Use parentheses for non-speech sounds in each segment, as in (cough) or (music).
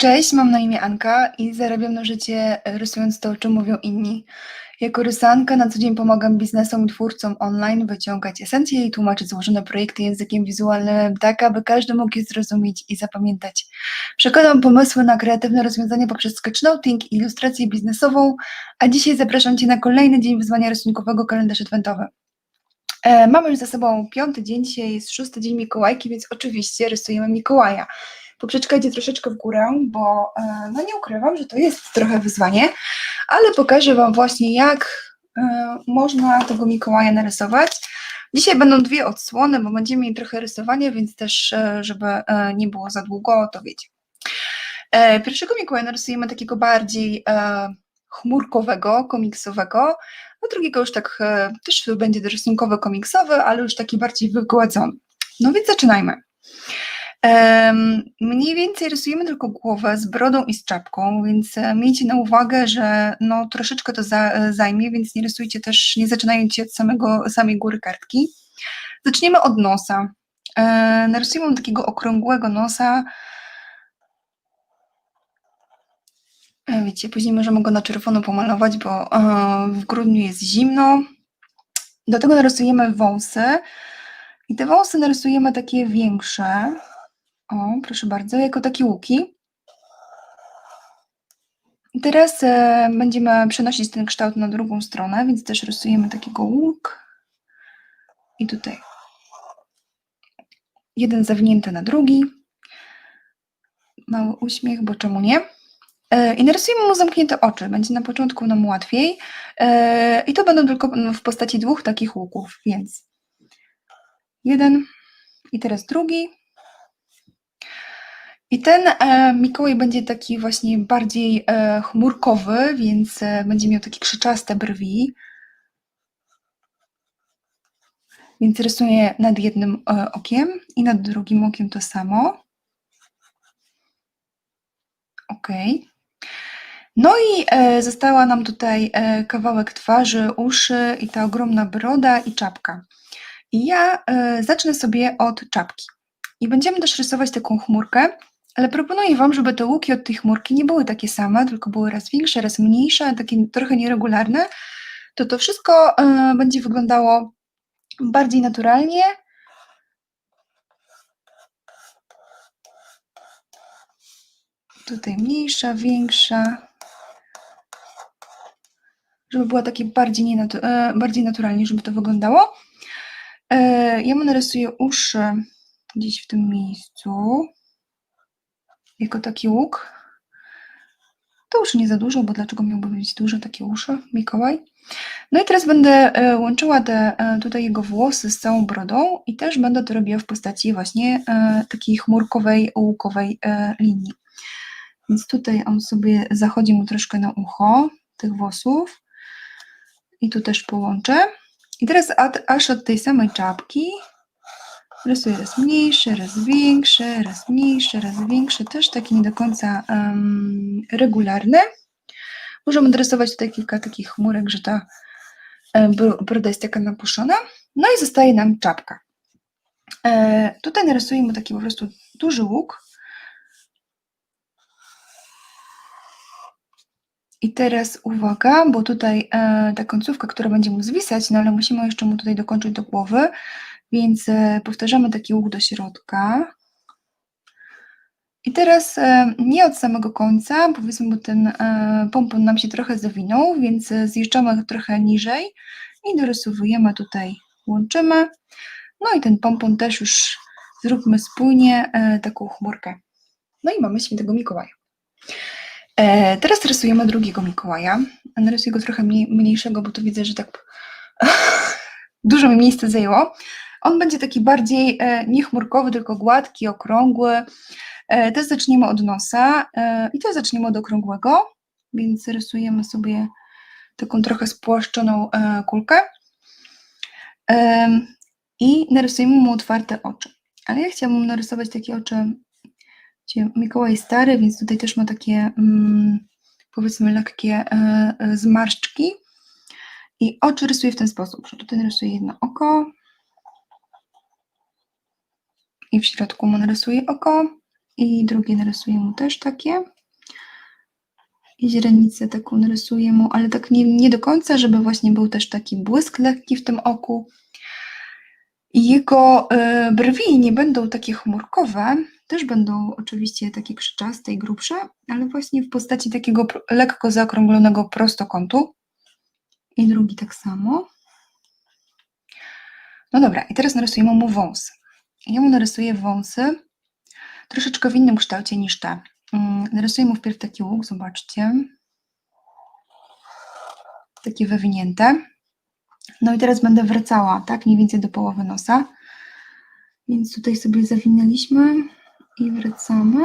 Cześć, mam na imię Anka i zarabiam na życie e, rysując to, o czym mówią inni. Jako rysanka na co dzień pomagam biznesom i twórcom online wyciągać esencje i tłumaczyć złożone projekty językiem wizualnym, tak aby każdy mógł je zrozumieć i zapamiętać. Przekładam pomysły na kreatywne rozwiązania poprzez sketchnoting i ilustrację biznesową, a dzisiaj zapraszam Cię na kolejny dzień wyzwania rysunkowego kalendarz adwentowy. E, Mamy już za sobą piąty dzień, dzisiaj jest szósty dzień Mikołajki, więc oczywiście rysujemy Mikołaja poprzeczka idzie troszeczkę w górę, bo e, no nie ukrywam, że to jest trochę wyzwanie, ale pokażę Wam właśnie, jak e, można tego Mikołaja narysować. Dzisiaj będą dwie odsłony, bo będziemy mieli trochę rysowania, więc też, e, żeby nie było za długo, to wiecie. Pierwszego Mikołaja narysujemy takiego bardziej chmurkowego, komiksowego, a drugiego już tak też będzie rysunkowy, komiksowy, ale już taki bardziej wygładzony. No więc zaczynajmy. Mniej więcej rysujemy tylko głowę z brodą i z czapką, więc e, miejcie na uwagę, że no, troszeczkę to za, e, zajmie, więc nie rysujcie też, nie zaczynajcie od samego, samej góry kartki. Zaczniemy od nosa. E, narysujemy takiego okrągłego nosa. Wiecie, później możemy go na czerwono pomalować, bo w grudniu jest zimno. Do tego narysujemy wąsy. I te wąsy narysujemy takie większe. O, proszę bardzo, jako takie łuki. Teraz e, będziemy przenosić ten kształt na drugą stronę, więc też rysujemy takiego łuk. I tutaj jeden zawinięty na drugi. Mały uśmiech, bo czemu nie? E, I narysujemy mu zamknięte oczy. Będzie na początku nam łatwiej. E, I to będą tylko w postaci dwóch takich łuków, więc jeden i teraz drugi. I ten e, Mikołaj będzie taki właśnie bardziej e, chmurkowy, więc e, będzie miał takie krzyczaste brwi. Więc rysuję nad jednym okiem i nad drugim okiem to samo. Ok. No i została nam tutaj kawałek twarzy, uszy i ta ogromna broda i czapka. I ja zacznę sobie od czapki. I będziemy też rysować taką chmurkę. Ale proponuję Wam, żeby te łuki od tej chmurki nie były takie same, tylko były raz większe, raz mniejsze, takie trochę nieregularne, to to wszystko y, będzie wyglądało bardziej naturalnie. Tutaj mniejsza, większa. Żeby była takie bardziej, nienatu y, bardziej naturalnie, żeby to wyglądało. Y, ja mu narysuję uszy gdzieś w tym miejscu jako taki łuk. To już nie za dużo, bo dlaczego miałby mieć duże takie uszy Mikołaj? No i teraz będę e, łączyła te, e, tutaj jego włosy z całą brodą i też będę to robiła w postaci właśnie e, takiej chmurkowej, łukowej linii. Więc tutaj on sobie zachodzi mu troszkę na ucho tych włosów i tu też połączę. I teraz aż od tej samej czapki Rysuję raz mniejszy, raz większy, raz mniejszy, raz większy, też taki nie do końca um, regularny. Możemy dorysować tutaj kilka takich chmurek, że ta broda jest taka napuszona. No i zostaje nam czapka. E, tutaj narysuję mu taki po prostu duży łuk. I teraz uwaga, bo tutaj e, ta końcówka, która będzie mu zwisać, no ale musimy jeszcze mu tutaj dokończyć do głowy, więc e, powtarzamy taki łuk do środka. I teraz e, nie od samego końca, powiedzmy, bo ten e, pompon nam się trochę zawinął, więc zjeżdżamy trochę niżej i dorysowujemy tutaj, łączymy. No i ten pompon też już zróbmy spójnie taką chmurkę. No i mamy świętego Mikołaja. Teraz rysujemy drugiego Mikołaja. Narysuję go trochę mniejszego, bo tu widzę, że tak (laughs) dużo mi miejsca zajęło. On będzie taki bardziej e, nie chmurkowy, tylko gładki, okrągły. E, też zaczniemy od nosa e, i też zaczniemy od okrągłego, więc rysujemy sobie taką trochę spłaszczoną kulkę i narysujemy mu otwarte oczy. Ale ja chciałabym narysować takie oczy, Mikołaj stary, więc tutaj też ma takie mm, powiedzmy lekkie zmarszczki i oczy rysuję w ten sposób, że tutaj narysuję jedno oko, i w środku mu narysuję oko I drugie narysuję mu też takie. I źrenicę taką narysuję mu, ale tak nie, nie do końca, żeby właśnie był też taki błysk lekki w tym oku. I jego y, brwi nie będą takie chmurkowe, też będą oczywiście takie krzyczaste i grubsze, ale właśnie w postaci takiego lekko zaokrąglonego prostokątu. I drugi tak samo. No dobra, i teraz narysujemy mu wąsy. Ja mu narysuję wąsy troszeczkę w innym kształcie niż te. Mm, Narysuję mu wpierw taki łuk, zobaczcie. Takie wywinięte. No i teraz będę wracała, tak, mniej więcej do połowy nosa. Więc tutaj sobie zawinęliśmy i wracamy.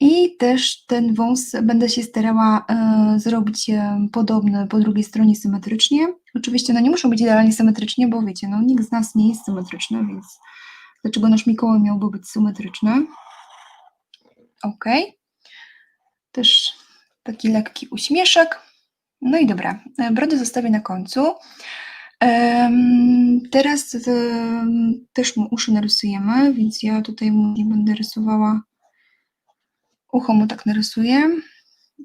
I też ten wąs będę się starała e, zrobić e, podobny po drugiej stronie symetrycznie. Oczywiście no nie muszą być idealnie symetrycznie, bo wiecie, no nikt z nas nie jest symetryczny, więc dlaczego nasz Mikołaj miałby być symetryczny? Ok. Też taki lekki uśmieszek. No i dobra, e, brodę zostawię na końcu. Teraz też mu uszy narysujemy, więc ja tutaj mu nie będę rysowała. Ucho mu tak narysuję.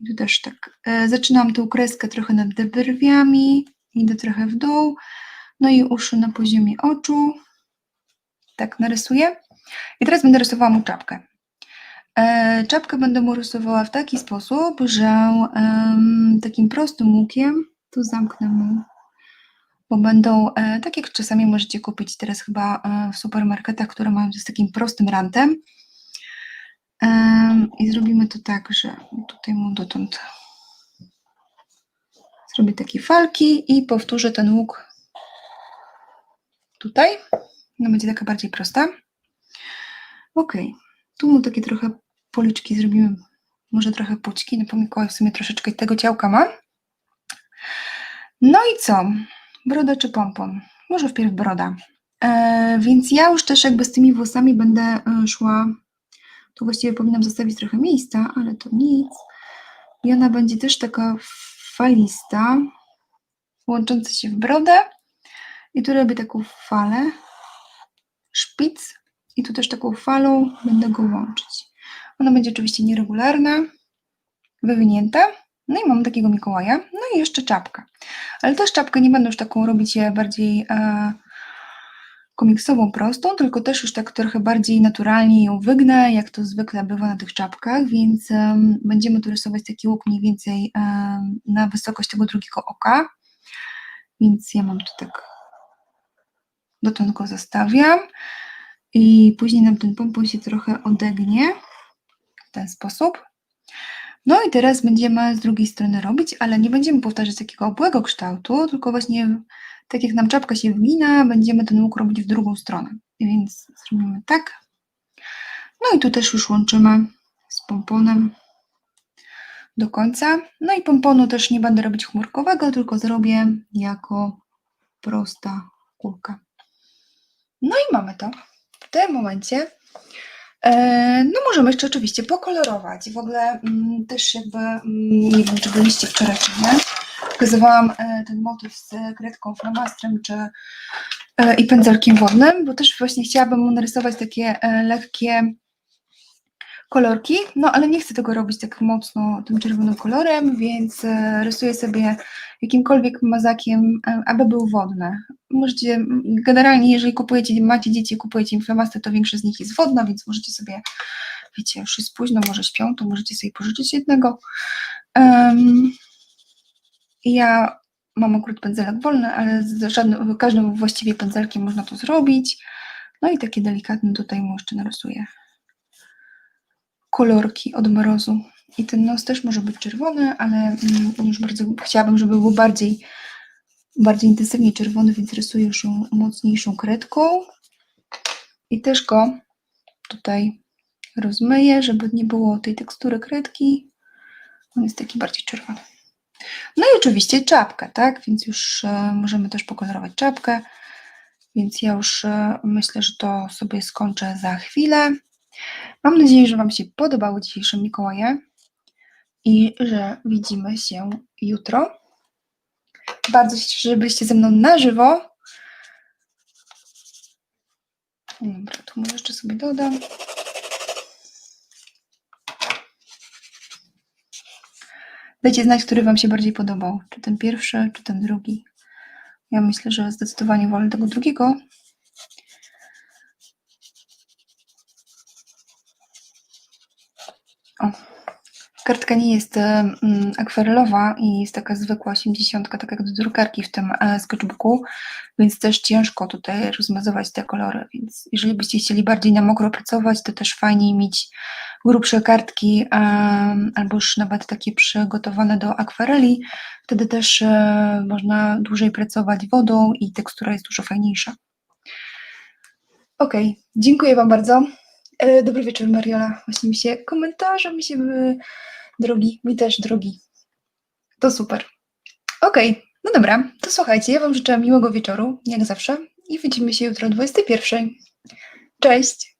Tu też tak. E, zaczynam tą kreskę trochę nad brwiami, idę trochę w dół. No i uszy na poziomie oczu. Tak narysuję. I teraz będę rysowała mu czapkę. E, czapkę będę mu rysowała w taki sposób, że takim prostym łukiem, tu zamknę mu, bo będą, e, tak jak czasami możecie kupić teraz chyba w supermarketach, które mają z takim prostym rantem. I zrobimy to tak, że tutaj mu dotąd zrobię takie falki i powtórzę ten łuk tutaj. No będzie taka bardziej prosta. Ok, tu mu takie trochę policzki zrobimy, może trochę pućki, no bo Mikołaj w sumie troszeczkę tego ciałka ma. No i co? Broda czy pompon? Może wpierw broda. E, więc ja już też jakby z tymi włosami będę e, szła, tu właściwie powinnam zostawić trochę miejsca, ale to nic. I ona będzie też taka falista, łącząca się w brodę. I tu robię taką falę, szpic i tu też taką falą będę go łączyć. Ona będzie oczywiście nieregularna, wywinięta. No i mam takiego Mikołaja. No i jeszcze czapka. Ale też czapkę nie będę już taką robić bardziej e, komiksową, prostą, tylko też już tak trochę bardziej naturalnie ją wygnę, jak to zwykle bywa na tych czapkach, więc em, będziemy tu rysować taki łuk mniej więcej em, na wysokość tego drugiego oka. Więc ja mam tu tak, dotąd go zostawiam i później nam ten pompon się trochę odegnie w ten sposób. No i teraz będziemy z drugiej strony robić, ale nie będziemy powtarzać takiego obłego kształtu, tylko właśnie tak jak nam czapka się wgina, będziemy ten łuk robić w drugą stronę. Więc zrobimy tak. No i tu też już łączymy z pomponem do końca. No i pomponu też nie będę robić chmurkowego, tylko zrobię jako prosta kulka. No i mamy to. W tym momencie e, no możemy jeszcze oczywiście pokolorować. W ogóle mm, też jakby, mm, nie wiem czy byliście wczoraj czy nie, pokazywałam e, ten motyw z kredką, flamastrem czy e, i pędzelkiem wodnym, bo też właśnie chciałabym narysować takie e, lekkie kolorki, no ale nie chcę tego robić tak mocno tym czerwonym kolorem, więc rysuję sobie jakimkolwiek mazakiem, aby był wodny. Możecie, generalnie jeżeli kupujecie, macie dzieci, kupujecie im flamaster, to większość z nich jest wodna, więc możecie sobie, wiecie, już jest późno, może śpią, to możecie sobie pożyczyć jednego. Ja mam akurat pędzelek wolny, ale z żadnym, każdym właściwie pędzelkiem można to zrobić. No i takie delikatne tutaj mu jeszcze narysuję kolorki od mrozu. I ten nos też może być czerwony, ale mm, już bardzo chciałabym, żeby był bardziej, bardziej intensywnie czerwony, więc rysuję już ją mocniejszą kredką. I też go tutaj rozmyję, żeby nie było tej tekstury kredki. On jest taki bardziej czerwony. No i oczywiście czapkę, tak? Więc już e, możemy też pokolorować czapkę. Więc ja już e, myślę, że to sobie skończę za chwilę. Mam nadzieję, że Wam się podobały dzisiejsze Mikołaje i że widzimy się jutro. Bardzo się cieszę, że byliście ze mną na żywo. Dobra, tu może jeszcze sobie dodam. Dajcie znać, który Wam się bardziej podobał. Czy ten pierwszy, czy ten drugi. Ja myślę, że zdecydowanie wolę tego drugiego. Kartka nie jest akwarelowa i jest taka zwykła 80, tak jak do drukarki w tym e, sketchbooku, więc też ciężko tutaj rozmazywać te kolory, więc jeżeli byście chcieli bardziej na mokro pracować, to też fajniej mieć grubsze kartki albo już nawet takie przygotowane do akwareli, wtedy też e, można dłużej pracować wodą i tekstura jest dużo fajniejsza. Okej, dziękuję Wam bardzo. E, Dobry wieczór, Mariola. Właśnie mi się komentarze mi się były drogi, mi też drogi. To super. Okej, no dobra, to słuchajcie, ja Wam życzę miłego wieczoru, jak zawsze, i widzimy się jutro o 21. Cześć!